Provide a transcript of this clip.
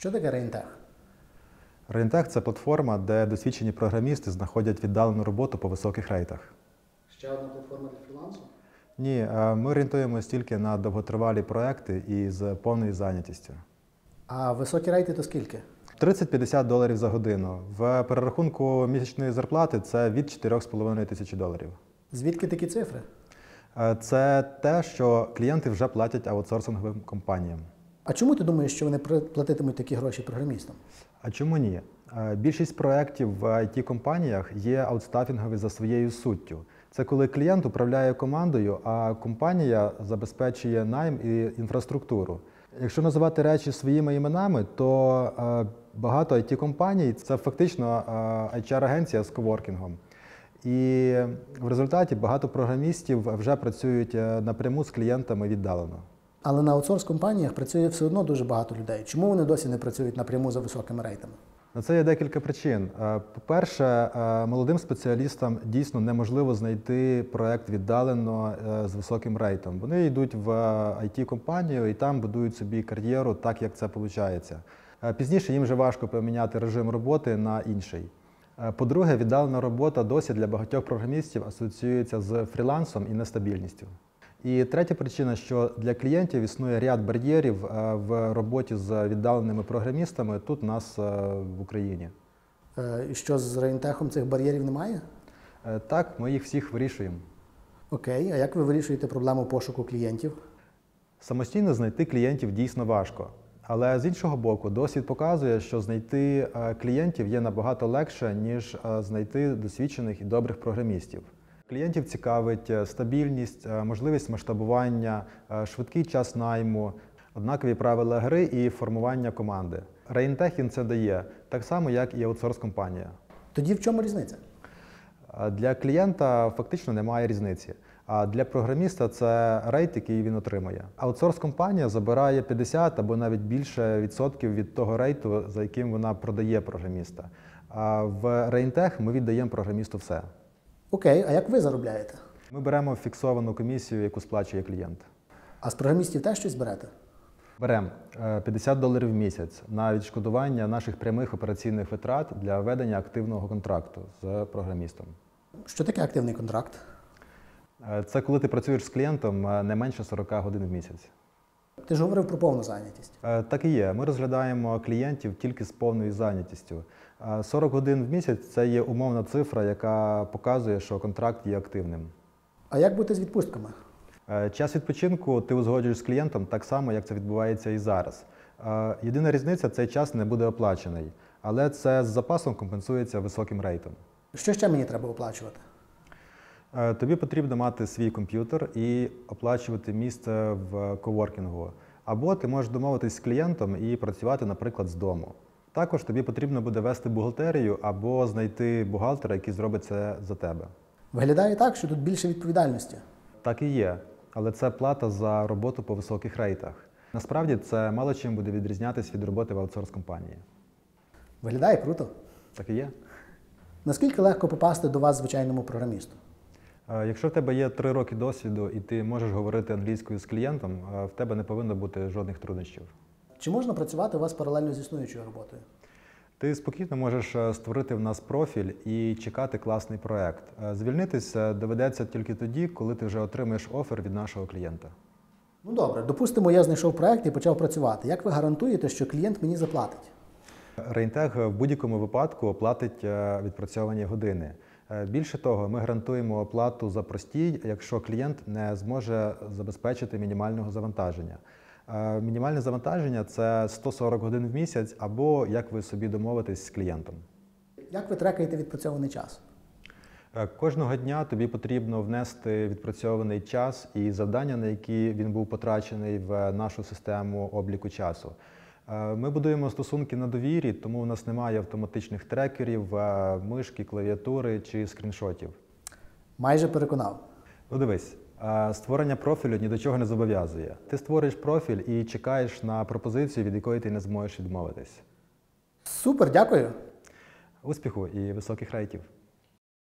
Що таке Рейнтех? Рейнтех це платформа, де досвідчені програмісти знаходять віддалену роботу по високих рейтах. Ще одна платформа для фрілансу? Ні, е, ми орієнтуємось тільки на довготривалі проекти і з повною зайнятістю. А високі рейти то скільки? 30-50 доларів за годину. В перерахунку місячної зарплати це від 4,5 тисячі доларів. Звідки такі цифри? Е, Це те, що клієнти вже платять аутсорсинговим компаніям. А чому ти думаєш, що вони платитимуть такі гроші програмістам? А чому ні? Е, Більшість проєктів в it компаніях є аутстафінгові за своєю суттю. Це коли клієнт управляє командою, а компанія забезпечує найм і інфраструктуру. Якщо називати речі своїми іменами, то е, багато it компаній це фактично е, HR-агенція з коворкінгом. І в результаті багато програмістів вже працюють е, напряму з клієнтами віддалено. Але на аутсорс компаніях працює все одно дуже багато людей. Чому вони досі не працюють напряму за високими рейтами? На це є декілька причин. Е, По-перше, е, молодим спеціалістам дійсно неможливо знайти проект віддалено е, з високим рейтом. Вони йдуть в it компанію і там будують собі кар'єру так, як це виходить. Пізніше їм вже важко поміняти режим роботи на інший. По-друге, віддалена робота досі для багатьох програмістів асоціюється з фрілансом і нестабільністю. І третя причина, що для клієнтів існує ряд бар'єрів е, в роботі з віддаленими програмістами тут у нас е, в Україні. Е, І що з Рейнтехом цих бар'єрів немає? Так, ми їх всіх вирішуємо. Окей, а як ви вирішуєте проблему пошуку клієнтів? Самостійно знайти клієнтів дійсно важко. Але з іншого боку, досвід показує, що знайти клієнтів є набагато легше, ніж знайти досвідчених і добрих програмістів. Клієнтів цікавить е, стабільність, е, можливість масштабування, е, швидкий час найму, однакові правила гри і формування команди. Рейнтех їм це дає, так само, як і аутсорс-компанія. Тоді в чому різниця? Для клієнта фактично немає різниці. А для програміста це рейт, який він отримує. Аутсорс-компанія забирає 50 або навіть більше відсотків від того рейту, за яким вона продає програміста. А в Рейнтех ми віддаємо програмісту все. Окей, а як ви заробляєте? Ми беремо фіксовану комісію, яку сплачує клієнт. А з програмістів теж щось берете? Беремо е, 50 доларів в місяць на відшкодування наших прямих операційних витрат для ведення активного контракту з програмістом. Що таке активний контракт? Е, Це коли ти працюєш з клієнтом е, не менше 40 годин в місяць. Ти ж говорив про повну зайнятість. Е, Так і є. Ми розглядаємо клієнтів тільки з повною зайнятістю. Е, 40 годин в місяць це є умовна цифра, яка показує, що контракт є активним. А як бути з відпустками? Е, Час відпочинку ти узгоджуєш з клієнтом так само, як це відбувається і зараз. Е, Єдина різниця цей час не буде оплачений, але це з запасом компенсується високим рейтом. Що ще мені треба оплачувати? Е, Тобі потрібно мати свій комп'ютер і оплачувати місце в коворкінгу. Або ти можеш домовитись з клієнтом і працювати, наприклад, з дому. Також тобі потрібно буде вести бухгалтерію або знайти бухгалтера, який зробить це за тебе. Виглядає так, що тут більше відповідальності. Так і є, але це плата за роботу по високих рейтах. Насправді це мало чим буде відрізнятися від роботи в аутсорс-компанії. Виглядає круто. Так і є. Наскільки легко попасти до вас звичайному програмісту? Е, Якщо в тебе є три роки досвіду і ти можеш говорити англійською з клієнтом, е, в тебе не повинно бути жодних труднощів. Чи можна працювати у вас паралельно з існуючою роботою? Ти спокійно можеш е, створити в нас профіль і чекати класний проект. Е, Звільнитися доведеться тільки тоді, коли ти вже отримаєш офер від нашого клієнта. Ну добре, допустимо, я знайшов проект і почав працювати. Як ви гарантуєте, що клієнт мені заплатить? Рейнтег в будь-якому випадку оплатить е, відпрацьовані години. Е, Більше того, ми гарантуємо оплату за простій, якщо клієнт не зможе забезпечити мінімального завантаження. Е, Мінімальне завантаження це 140 годин в місяць, або як ви собі домовитесь з клієнтом. Як ви трекаєте відпрацьований час? Е, Кожного дня тобі потрібно внести відпрацьований час і завдання, на які він був потрачений в нашу систему обліку часу. Е, Ми будуємо стосунки на довірі, тому у нас немає автоматичних трекерів, мишки, клавіатури чи скріншотів. Майже переконав. Ну дивись, створення профілю ні до чого не зобов'язує. Ти створиш профіль і чекаєш на пропозицію, від якої ти не зможеш відмовитись. Супер, дякую. Успіху і високих рейтів!